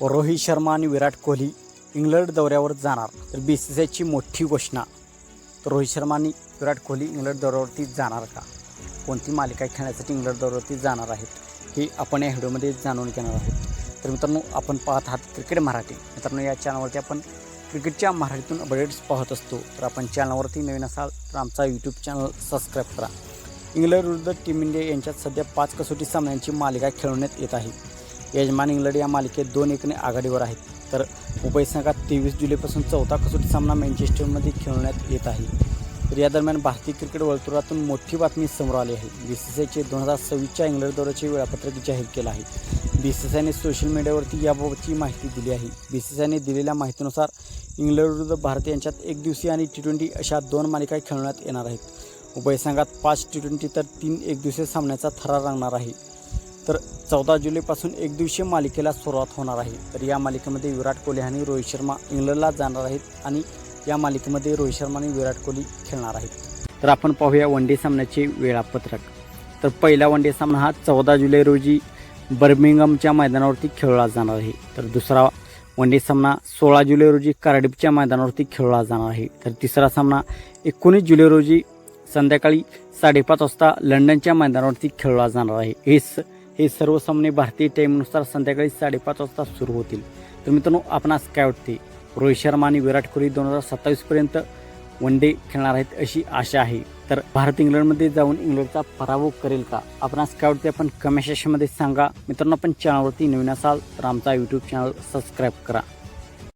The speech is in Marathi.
रोहित शर्मा आणि विराट कोहली इंग्लंड दौऱ्यावर जाणार. तर बी सी सी आयची मोठी घोषणा. तर रोहित शर्मा आणि विराट कोहली इंग्लंड दौऱ्यावरती जाणार का? कोणती मालिका खेळण्यासाठी इंग्लंड दौऱ्यावरती जाणार आहेत? हे आपण या व्हिडिओमध्ये जाणून घेणार आहोत. तर मित्रांनो आपण पाहत आहात क्रिकेट मराठी. मित्रांनो या चॅनलवरती आपण क्रिकेटच्या मराठीतून अपडेट्स पाहत असतो. तर आपण चॅनलवरती नवीन असाल तर आमचा यूट्यूब चॅनल सबस्क्राईब करा. इंग्लंड विरुद्ध टीम इंडिया यांच्यात सध्या पाच कसोटी सामन्यांची मालिका खेळवण्यात येत आहे. यजमान इंग्लंड या मालिकेत दोन एकने आघाडीवर आहेत. तर मुंबई संघात तेवीस जुलैपासून चौथा कसोटी सामना मॅन्चेस्टरमध्ये खेळवण्यात येत आहे. तर या दरम्यान भारतीय क्रिकेट वर्तुळातून मोठी बातमी समोर आली आहे. बी सी सी आयचे दोन हजार सव्वीसच्या इंग्लंड दौऱ्याचे वेळापत्रक जाहीर केलं आहे. बी सी सीने सोशल मीडियावरती याबाबतची माहिती दिली आहे. बी सी सी आयने दिलेल्या माहितीनुसार इंग्लंड विरुद्ध भारत यांच्यात एक दिवसीय आणि टी ट्वेंटी अशा दोन मालिका खेळवण्यात येणार आहेत. उभय संघात पाच टी ट्वेंटी तर तीन एकदिवसीय सामन्याचा थरार रंगणार आहे. तर चौदा जुलैपासून एक दिवसीय मालिकेला सुरुवात होणार आहे. तर या मालिकेमध्ये विराट कोहली आणि रोहित शर्मा इंग्लंडला जाणार आहेत आणि या मालिकेमध्ये रोहित शर्मा आणि विराट कोहली खेळणार आहेत. तर आपण पाहूया वन डे सामन्याचे वेळापत्रक. तर पहिला वन डे सामना हा चौदा जुलै रोजी बर्मिंगमच्या मैदानावरती खेळला जाणार आहे. तर दुसरा वन डे सामना सोळा जुलै रोजी कार्डिफच्या मैदानावरती खेळला जाणार आहे. तर तिसरा सामना एकोणीस जुलै रोजी संध्याकाळी साडेपाच वाजता लंडनच्या मैदानावरती खेळला जाणार आहे. हे स हे सर्व सामने भारतीय टाईमनुसार संध्याकाळी साडेपाच वाजता सुरू होतील. तर मित्रांनो आपणास काय वाटते? रोहित शर्मा आणि विराट कोहली दोन हजार सत्तावीसपर्यंत वन डे खेळणार आहेत अशी आशा आहे. तर भारत इंग्लंडमध्ये जाऊन इंग्लंडचा पराभव करेल का? आपणास काय वाटते? आपण कमेंट सेक्शनमध्ये सांगा. मित्रांनो आपण चॅनलवरती नवीन असाल तर आमचा यूट्यूब चॅनल सबस्क्राईब करा.